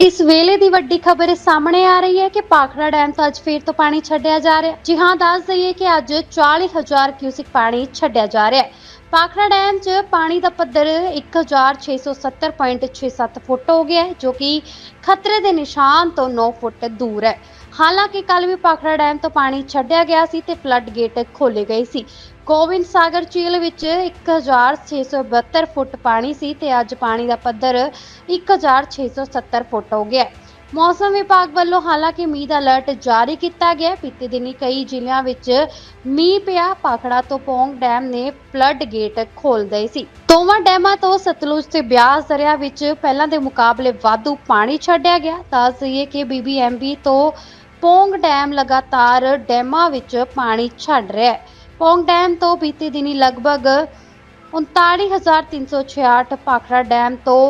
ਇਸ ਵੇਲੇ ਦੀ ਵੱਡੀ ਖਬਰ ਸਾਹਮਣੇ ਆ ਰਹੀ ਹੈ ਕਿ ਪਾਖੜਾ ਡੈਮ ਤੋਂ ਅੱਜ ਫੇਰ ਤੋਂ ਪਾਣੀ ਛੱਡਿਆ ਜਾ ਰਿਹਾ ਜੀ ਹਾਂ, ਦੱਸ ਦਈਏ ਕਿ ਅੱਜ 40000 ਕਿਊਸਿਕ ਪਾਣੀ ਛੱਡਿਆ ਜਾ ਰਿਹਾ ਹੈ। ਪਾਖੜਾ ਡੈਮ 'ਚ ਪਾਣੀ ਦਾ ਪੱਧਰ 1670.67 ਫੁੱਟ ਹੋ ਗਿਆ ਹੈ, ਜੋ ਕਿ ਖਤਰੇ ਦੇ ਨਿਸ਼ਾਨ ਤੋਂ 9 ਫੁੱਟ ਦੂਰ ਹੈ। ਹਾਲਾਂਕਿ ਕੱਲ ਵੀ ਪਾਖੜਾ ਡੈਮ ਤੋਂ ਪਾਣੀ ਛੱਡਿਆ ਗਿਆ ਸੀ ਤੇ ਫਲੱਡ ਗੇਟ ਖੋਲੇ ਗਏ ਸੀ। ਗੋਬਿੰਦ ਸਾਗਰ ਝੀਲ ਵਿੱਚ 1672 ਫੁੱਟ ਪਾਣੀ ਸੀ ਤੇ ਅੱਜ ਪਾਣੀ ਦਾ ਪੱਧਰ 1670 ਫੁੱਟ ਹੋ ਗਿਆ ਮੌਸਮ ਵਿਭਾਗ ਵੱਲੋਂ ਹਾਲਾਂਕਿ ਮੀਂਹ ਦਾ ਅਲਰਟ ਜਾਰੀ ਕੀਤਾ ਗਿਆ ਹੈ। ਬੀਤੇ ਦਿਨੀ ਕਈ ਜ਼ਿਲ੍ਹਿਆਂ ਵਿੱਚ ਮੀਂਹ ਪਿਆ। ਪਾਖੜਾ ਤੋਂ ਪੌਂਗ ਡੈਮ ਨੇ ਫਲੱਡ ਗੇਟ ਖੋਲ ਦਏ ਸੀ। ਦੋਵਾਂ ਡੈਮਾਂ ਤੋਂ ਸਤਲੁਜ ਤੇ ਬਿਆਸ ਦਰਿਆ ਵਿੱਚ ਪਹਿਲਾਂ ਦੇ ਮੁਕਾਬਲੇ ਵਾਧੂ ਪਾਣੀ ਛੱਡਿਆ ਗਿਆ। ਦੱਸ ਦਈਏ ਕਿ ਬੀਬੀਐਮਬੀ ਤੋਂ ਪੌਂਗ ਡੈਮ ਲਗਾਤਾਰ ਡੈਮਾਂ ਵਿੱਚ ਪਾਣੀ ਛੱਡ ਰਿਹਾ ਹੈ। ਪੌਂਗ ਡੈਮ ਤੋਂ ਬੀਤੇ ਦਿਨੀ ਲਗਭਗ 39366 ਭਾਖੜਾ ਡੈਮ ਤੋਂ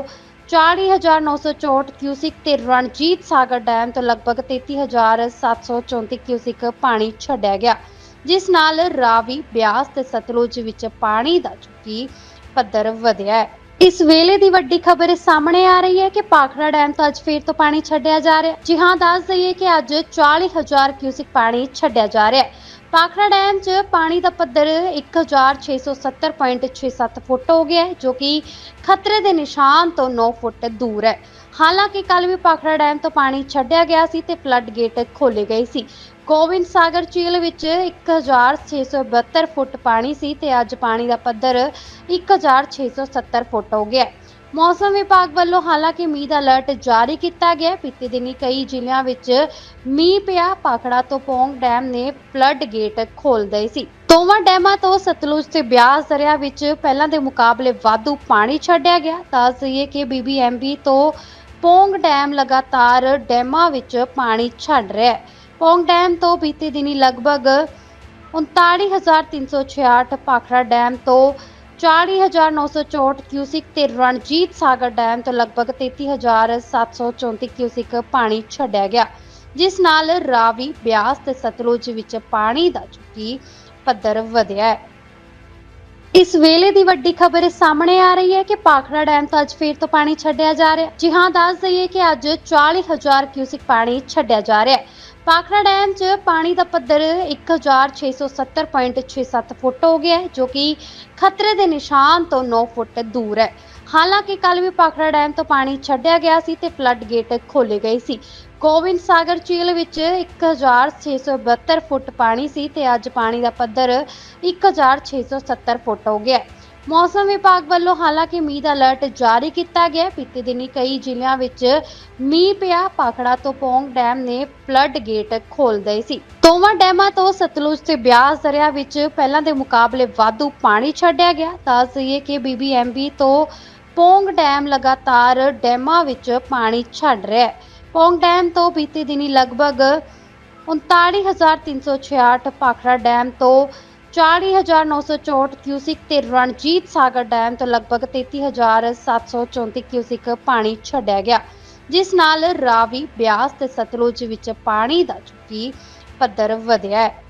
40964 ਕਿਊਸਿਕ ਤੇ ਰਣਜੀਤ ਸਾਗਰ ਡੈਮ ਤੋਂ ਲਗਭਗ 33734 ਕਿਊਸਿਕ ਪਾਣੀ ਛੱਡਿਆ ਗਿਆ, ਜਿਸ ਨਾਲ ਰਾਵੀ, ਬਿਆਸ ਤੇ ਸਤਲੁਜ ਵਿੱਚ ਪਾਣੀ ਦਾ ਚੁੱਕੀ ਪੱਧਰ ਵਧਿਆ ਹੈ। ਇਸ ਵੇਲੇ ਦੀ ਵੱਡੀ ਖਬਰ ਸਾਹਮਣੇ ਆ ਰਹੀ ਹੈ ਕਿ ਪਾਖੜਾ ਡੈਮ ਤੋਂ ਅੱਜ ਫੇਰ ਤੋਂ ਪਾਣੀ ਛੱਡਿਆ ਜਾ ਰਿਹਾ ਹੈ। ਜੀ ਹਾਂ, ਦੱਸ ਦਈਏ ਕਿ ਅੱਜ 40000 ਕਿਊਸਿਕ ਪਾਣੀ ਛੱਡਿਆ ਜਾ ਰਿਹਾ ਹੈ। ਪਾਖੜਾ ਡੈਮ 'ਚ ਪਾਣੀ ਦਾ ਪੱਧਰ 1670.67 ਫੁੱਟ ਹੋ ਗਿਆ ਹੈ, ਜੋ ਕਿ ਖਤਰੇ ਦੇ ਨਿਸ਼ਾਨ ਤੋਂ 9 ਫੁੱਟ ਦੂਰ ਹੈ। ਹਾਲਾਂਕਿ ਕੱਲ ਵੀ ਪਾਖੜਾ ਡੈਮ ਤੋਂ ਪਾਣੀ ਛੱਡਿਆ ਗਿਆ ਸੀ ਤੇ ਫਲੱਡ ਗੇਟ ਖੋਲੇ ਗਏ ਸੀ। ਗੋਬਿੰਦ ਸਾਗਰ ਝੀਲ ਵਿੱਚ 1672 ਫੁੱਟ ਪਾਣੀ ਸੀ ਤੇ ਅੱਜ ਪਾਣੀ ਦਾ ਪੱਧਰ 1670 ਫੁੱਟ ਹੋ ਗਿਆ ਹੈ। ਮੌਸਮ ਵਿਭਾਗ ਵੱਲੋਂ ਹਾਲਾਂਕਿ ਮੀਂਹ ਦਾ ਅਲਰਟ ਜਾਰੀ ਕੀਤਾ ਗਿਆ ਹੈ। ਬੀਤੇ ਦਿਨੀ ਕਈ ਜ਼ਿਲ੍ਹਿਆਂ ਵਿੱਚ ਮੀਂਹ ਪਿਆ। ਪਾਖੜਾ ਤੋਂ ਪੌਂਗ ਡੈਮ ਨੇ ਫਲੱਡ ਗੇਟ ਖੋਲ ਦਏ ਸੀ। ਦੋਵਾਂ ਡੈਮਾਂ ਤੋਂ ਸਤਲੁਜ ਤੇ ਬਿਆਸ ਦਰਿਆ ਵਿੱਚ ਪਹਿਲਾਂ ਦੇ ਮੁਕਾਬਲੇ ਵਾਧੂ ਪਾਣੀ ਛੱਡਿਆ ਗਿਆ। ਦੱਸ ਦਈਏ ਕਿ ਬੀਬੀਐਮਬੀ ਤੋਂ ਪੌਂਗ ਡੈਮ ਲਗਾਤਾਰ ਡੈਮਾਂ ਵਿੱਚ ਪਾਣੀ ਛੱਡ ਰਿਹਾ ਹੈ। ਪੌਂਗ ਡੈਮ ਤੋਂ ਬੀਤੇ ਦਿਨੀ ਲਗਭਗ 39366 ਭਾਖੜਾ ਡੈਮ ਤੋਂ 40964 ਕਿਊਸਿਕ ਤੇ ਰਣਜੀਤ ਸਾਗਰ ਡੈਮ ਤੋਂ ਲਗਭਗ 33734 ਕਿਊਸਿਕ ਪਾਣੀ ਛੱਡਿਆ ਗਿਆ, ਜਿਸ ਨਾਲ ਰਾਵੀ, ਬਿਆਸ ਤੇ ਸਤਲੁਜ ਵਿੱਚ ਪਾਣੀ ਦਾ ਚੁੱਕੀ ਪੱਧਰ ਵਧਿਆ ਹੈ। ਇਸ ਵੇਲੇ ਦੀ ਵੱਡੀ ਖਬਰ ਸਾਹਮਣੇ ਆ ਰਹੀ ਹੈ ਕਿ ਪਾਖੜਾ ਡੈਮ ਤੋਂ ਅੱਜ ਫੇਰ ਤੋਂ ਪਾਣੀ ਛੱਡਿਆ ਜਾ ਰਿਹਾ ਹੈ। ਜੀ ਹਾਂ, ਦੱਸ ਦਈਏ ਕਿ ਅੱਜ 40000 ਕਿਊਸਿਕ ਪਾਣੀ ਛੱਡਿਆ ਜਾ ਰਿਹਾ ਹੈ। ਪਾਖੜਾ ਡੈਮ 'ਚ ਪਾਣੀ ਦਾ ਪੱਧਰ 1670.67 ਫੁੱਟ ਹੋ ਗਿਆ ਹੈ, ਜੋ ਕਿ ਖਤਰੇ ਦੇ ਨਿਸ਼ਾਨ ਤੋਂ 9 ਫੁੱਟ ਦੂਰ ਹੈ। ਹਾਲਾਂਕਿ ਕੱਲ ਵੀ ਪਾਖੜਾ ਡੈਮ ਤੋਂ ਪਾਣੀ ਛੱਡਿਆ ਗਿਆ ਸੀ ਤੇ ਫਲੱਡ ਗੇਟ ਖੋਲੇ ਗਏ ਸੀ। ਗੋਬਿੰਦ ਸਾਗਰ ਝੀਲ ਵਿੱਚ 1672 ਫੁੱਟ ਪਾਣੀ ਸੀ ਤੇ ਅੱਜ ਪਾਣੀ ਦਾ ਪੱਧਰ 1670 ਫੁੱਟ ਹੋ ਗਿਆ ਹੈ। ਮੌਸਮ ਵਿਭਾਗ ਵੱਲੋਂ ਹਾਲਾਂਕਿ ਮੀਂਹ ਦਾ ਅਲਰਟ ਜਾਰੀ ਕੀਤਾ ਗਿਆ ਹੈ। ਬੀਤੇ ਦਿਨੀ ਕਈ ਜ਼ਿਲ੍ਹਿਆਂ ਵਿੱਚ ਮੀਂਹ ਪਿਆ। ਪਾਖੜਾ ਤੋਂ ਪੌਂਗ ਡੈਮ ਨੇ ਫਲੱਡ ਗੇਟ ਖੋਲ ਦਏ ਸੀ। ਦੋਵਾਂ ਡੈਮਾਂ ਤੋਂ ਸਤਲੁਜ ਤੇ ਬਿਆਸ ਦਰਿਆ ਵਿੱਚ ਪਹਿਲਾਂ ਦੇ ਮੁਕਾਬਲੇ ਵਾਧੂ ਪਾਣੀ ਛੱਡਿਆ ਗਿਆ। ਦੱਸ ਦਈਏ ਕਿ ਬੀਬੀਐਮਬੀ ਤੋਂ ਪੌਂਗ ਡੈਮ ਲਗਾਤਾਰ ਡੈਮਾਂ ਵਿੱਚ ਪਾਣੀ ਛੱਡ ਰਿਹਾ ਹੈ। ਪੌਂਗ ਡੈਮ ਤੋਂ ਬੀਤੇ ਦਿਨੀ ਲਗਭਗ 39366 ਭਾਖੜਾ ਡੈਮ ਤੋਂ 40964 ਕਿਊਸਿਕ ਤੇ ਰਣਜੀਤ ਸਾਗਰ ਡੈਮ ਤੋਂ ਲਗਭਗ 33734 ਕਿਊਸਿਕ ਪਾਣੀ ਛੱਡਿਆ ਗਿਆ, ਜਿਸ ਨਾਲ ਰਾਵੀ ਬਿਆਸ ਤੇ ਸਤਲੁਜ ਵਿੱਚ ਪਾਣੀ ਦਾ ਚੁੱਕੀ ਪੱਧਰ ਵਧਿਆ ਹੈ।